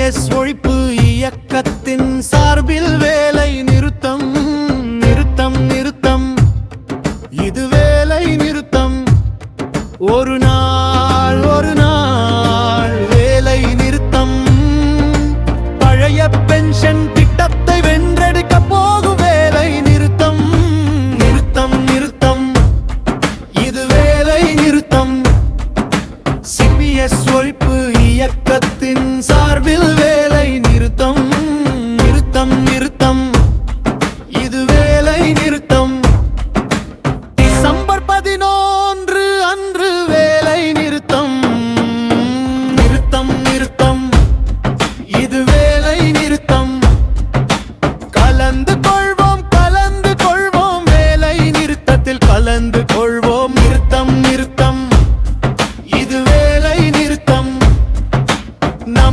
CBS ஒழிப்பு இயக்கத்தின் சார்பில் வேலை நிறுத்தம் நிறுத்தம் நிறுத்தம். இது வேலை நிறுத்தம். ஒரு நாள்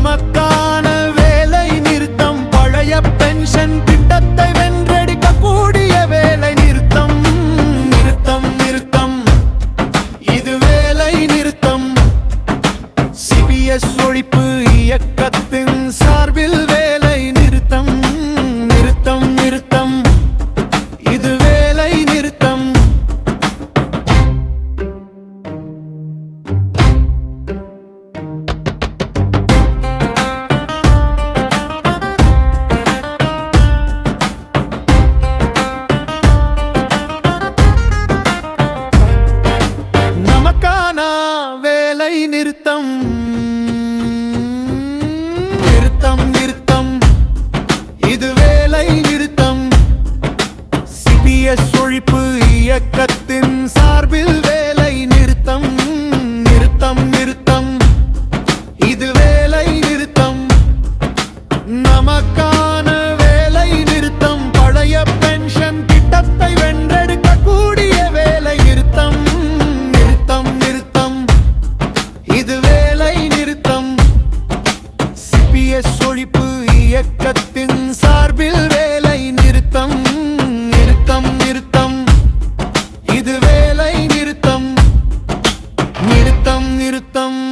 நமக்கான வேலை நிறுத்தம். பழைய பென்ஷன் திட்டத்தை வென்றெடுக்க கூடிய வேலை நிறுத்தம். நிறுத்தம் நிறுத்தம். இது வேலை நிறுத்தம். சிபிஎஸ் ஒழிப்பு இயக்கத்தின் நிறுத்தம். பழைய பென்ஷன் திட்டத்தை வென்றெடுக்க வேலை நிறுத்தம். நிறுத்தம் இது வேலை நிறுத்தம். ஒழிப்பு இயக்கத்தின் சார்பில் வேலை நிறுத்தம். நிறுத்தம் நிறுத்தம். இது வேலை நிறுத்தம். நிறுத்தம் நிறுத்தம்.